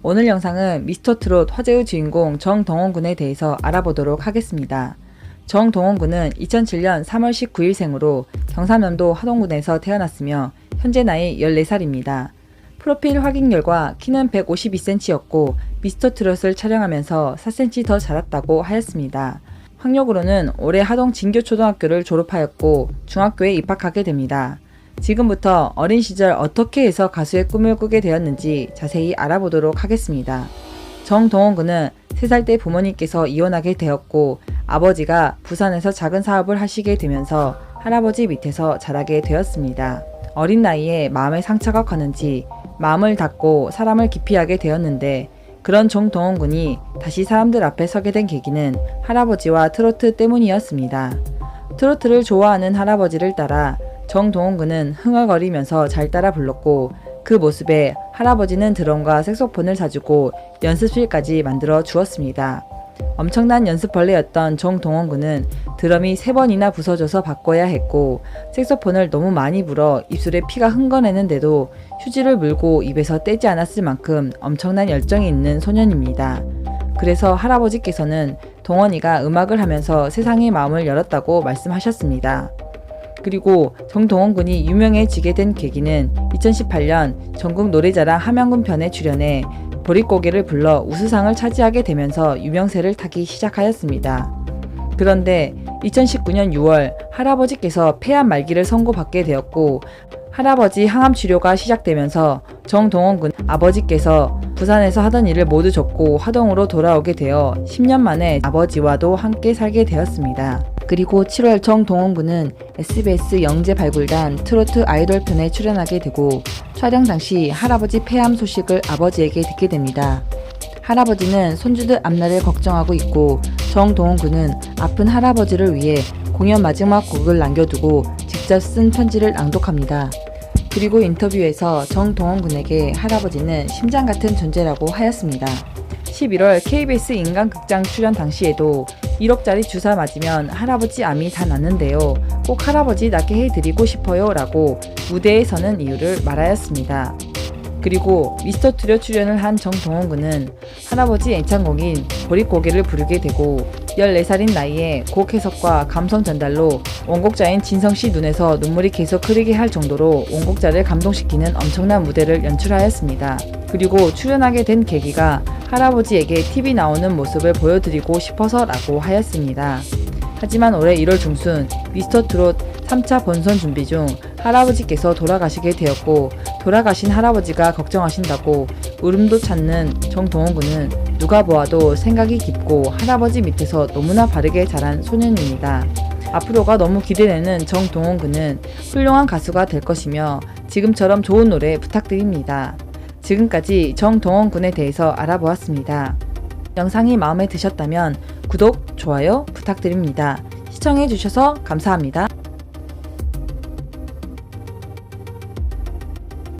오늘 영상은 미스터 트롯 화제의 주인공 정동원 군에 대해서 알아보도록 하겠습니다. 정동원 군은 2007년 3월 19일생으로 경상남도 하동군에서 태어났으며 현재 나이 14살입니다. 프로필 확인 결과 키는 152cm였고 미스터 트롯을 촬영하면서 4cm 더 자랐다고 하였습니다. 학력으로는 올해 하동 진교초등학교를 졸업하였고 중학교에 입학하게 됩니다. 지금부터 어린 시절 어떻게 해서 가수의 꿈을 꾸게 되었는지 자세히 알아보도록 하겠습니다. 정동원 군은 3살 때 부모님께서 이혼하게 되었고 아버지가 부산에서 작은 사업을 하시게 되면서 할아버지 밑에서 자라게 되었습니다. 어린 나이에 마음의 상처가 가는지 마음을 닫고 사람을 기피하게 되었는데 그런 정동원 군이 다시 사람들 앞에 서게 된 계기는 할아버지와 트로트 때문이었습니다. 트로트를 좋아하는 할아버지를 따라 정동원 군은 흥얼거리면서 잘 따라 불렀고 그 모습에 할아버지는 드럼과 색소폰을 사주고 연습실까지 만들어 주었습니다. 엄청난 연습벌레였던 정동원 군은 드럼이 세 번이나 부서져서 바꿔야 했고 색소폰을 너무 많이 불어 입술에 피가 흥건했는데도 휴지를 물고 입에서 떼지 않았을 만큼 엄청난 열정이 있는 소년입니다. 그래서 할아버지께서는 동원이가 음악을 하면서 세상의 마음을 열었다고 말씀하셨습니다. 그리고 정동원 군이 유명해지게 된 계기는 2018년 전국 노래자랑 함양군 편에 출연해 보릿고개를 불러 우수상을 차지하게 되면서 유명세를 타기 시작하였습니다. 그런데 2019년 6월 할아버지께서 폐암 말기를 선고받게 되었고 할아버지 항암 치료가 시작되면서 정동원 군 아버지께서 부산에서 하던 일을 모두 접고 화동으로 돌아오게 되어 10년 만에 아버지와도 함께 살게 되었습니다. 그리고 7월 정동원 군은 SBS 영재 발굴단 트로트 아이돌 편에 출연하게 되고 촬영 당시 할아버지 폐암 소식을 아버지에게 듣게 됩니다. 할아버지는 손주들 앞날을 걱정하고 있고 정동원 군은 아픈 할아버지를 위해 공연 마지막 곡을 남겨두고 직접 쓴 편지를 낭독합니다. 그리고 인터뷰에서 정동원 군에게 할아버지는 심장 같은 존재라고 하였습니다. 11월 KBS 인간극장 출연 당시에도 1억짜리 주사 맞으면 할아버지 암이 다 낫는데요. 꼭 할아버지 낫게 해드리고 싶어요. 라고 무대에 서는 이유를 말하였습니다. 그리고 미스터 트롯 출연을 한 정동원 군은 할아버지 애창곡인 보릿고개를 부르게 되고 14살인 나이에 곡 해석과 감성 전달로 원곡자인 진성 씨 눈에서 눈물이 계속 흐르게 할 정도로 원곡자를 감동시키는 엄청난 무대를 연출하였습니다. 그리고 출연하게 된 계기가 할아버지에게 TV 나오는 모습을 보여드리고 싶어서라고 하였습니다. 하지만 올해 1월 중순 미스터 트롯 3차 본선 준비 중 할아버지께서 돌아가시게 되었고 돌아가신 할아버지가 걱정하신다고 울음도 찾는 정동원 군은 누가 보아도 생각이 깊고 할아버지 밑에서 너무나 바르게 자란 소년입니다. 앞으로가 너무 기대되는 정동원 군은 훌륭한 가수가 될 것이며 지금처럼 좋은 노래 부탁드립니다. 지금까지 정동원 군에 대해서 알아보았습니다. 영상이 마음에 드셨다면 구독, 좋아요 부탁드립니다. 시청해주셔서 감사합니다.